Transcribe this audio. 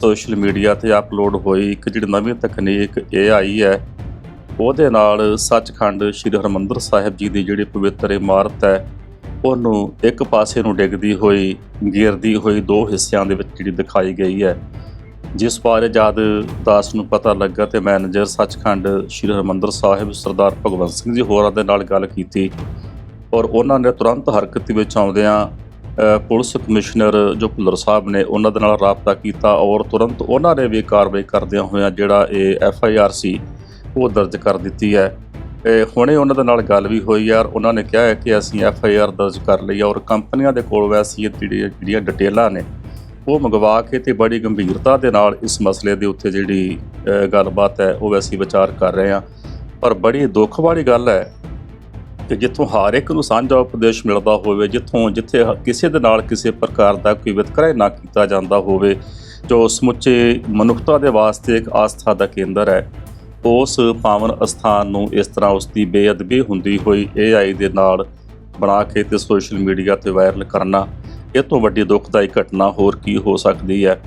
Social media ਤੇ upload ਹੋਈ ਇੱਕ ਜਿਹੜੀ ਨਵੀਂ ਤਕਨੀਕ AI ਹੈ, ਉਹਦੇ ਨਾਲ ਸੱਚਖੰਡ ਸ੍ਰੀ ਹਰਮੰਦਰ ਸਾਹਿਬ ਜੀ ਦੀ ਜਿਹੜੀ ਪਵਿੱਤਰ ਇਮਾਰਤ ਹੈ, ਉਹਨੂੰ ਇੱਕ ਪਾਸੇ ਨੂੰ ਡਿੱਗਦੀ ਹੋਈ ਗਿਰਦੀ ਹੋਈ ਦੋ ਹਿੱਸਿਆਂ ਦੇ ਵਿੱਚ ਜਿਹੜੀ ਦਿਖਾਈ ਗਈ ਹੈ। ਜਿਸ ਬਾਰੇ ਜਦ ਦਾਸ ਨੂੰ ਪਤਾ ਲੱਗਾ ਤੇ ਮੈਨੇਜਰ ਸੱਚਖੰਡ ਸ੍ਰੀ ਹਰਮੰਦਰ ਸਾਹਿਬ ਸਰਦਾਰ ਭਗਵੰਤ ਸਿੰਘ ਜੀ ਹੋਰਾਂ ਦੇ ਨਾਲ ਗੱਲ ਕੀਤੀ ਔਰ ਉਹਨਾਂ ਨੇ ਤੁਰੰਤ ਹਰਕਤ ਵਿੱਚ ਆਉਂਦਿਆਂ ਪੁਲਿਸ ਕਮਿਸ਼ਨਰ ਜੋ ਭੁੱਲਰ ਸਾਹਿਬ ਨੇ ਉਹਨਾਂ ਦੇ ਨਾਲ ਰਾਬਤਾ ਕੀਤਾ ਔਰ ਤੁਰੰਤ ਉਹਨਾਂ ਨੇ ਵੀ ਕਾਰਵਾਈ ਕਰਦਿਆਂ ਹੋਇਆਂ ਜਿਹੜਾ ਇਹ ਐਫ ਆਈ ਆਰ ਸੀ, ਉਹ ਦਰਜ ਕਰ ਦਿੱਤੀ ਹੈ। ਇਹ ਹੁਣੇ ਉਹਨਾਂ ਦੇ ਨਾਲ ਗੱਲ ਵੀ ਹੋਈ ਯਾਰ ਉਹਨਾਂ ਨੇ ਕਿਹਾ ਹੈ ਕਿ ਅਸੀਂ ਐਫ ਆਈ ਆਰ ਦਰਜ ਕਰ ਲਈ ਔਰ ਕੰਪਨੀਆਂ ਦੇ ਕੋਲ ਵੈਸੀ ਜਿਹੜੀਆਂ ਜਿਹੜੀਆਂ ਡਿਟੇਲਾਂ ਨੇ, ਉਹ ਮੰਗਵਾ ਕੇ ਤੇ ਬੜੀ ਗੰਭੀਰਤਾ ਦੇ ਨਾਲ ਇਸ ਮਸਲੇ ਦੇ ਉੱਤੇ ਜਿਹੜੀ ਗੱਲਬਾਤ ਹੈ, ਉਹ ਵੈਸੀ ਵਿਚਾਰ ਕਰ ਰਹੇ ਹਾਂ ਪਰ ਬੜੀ ਦੁੱਖ ਵਾਲੀ ਗੱਲ ਹੈ ਕਿ ਜਿੱਥੋਂ ਹਰ ਇੱਕ ਨੂੰ ਸਾਂਝਾ ਉਪਦੇਸ਼ ਮਿਲਦਾ ਹੋਵੇ, ਜਿੱਥੋਂ ਜਿੱਥੇ ਕਿਸੇ ਦੇ ਨਾਲ ਕਿਸੇ ਪ੍ਰਕਾਰ ਦਾ ਕੋਈ ਵਿਤਕਰਾ ਨਾ ਕੀਤਾ ਜਾਂਦਾ ਹੋਵੇ, ਜੋ ਸਮੁੱਚੇ ਮਨੁੱਖਤਾ ਦੇ ਵਾਸਤੇ ਇੱਕ ਆਸਥਾ ਦਾ ਕੇਂਦਰ ਹੈ। ਉਸ ਪਾਵਨ ਅਸਥਾਨ ਨੂੰ ਇਸ ਤਰ੍ਹਾਂ ਉਸ ਦੀ ਬੇਅਦਬੀ ਹੁੰਦੀ ਹੋਈ AI ਦੇ ਨਾਲ ਬਣਾ ਕੇ ਤੇ ਸੋਸ਼ਲ ਮੀਡੀਆ ਤੇ ਵਾਇਰਲ ਕਰਨਾ, ਇਹ ਤੋਂ ਵੱਡੀ ਦੁਖਦਾਈ ਘਟਨਾ ਹੋਰ ਕੀ ਹੋ ਸਕਦੀ ਹੈ?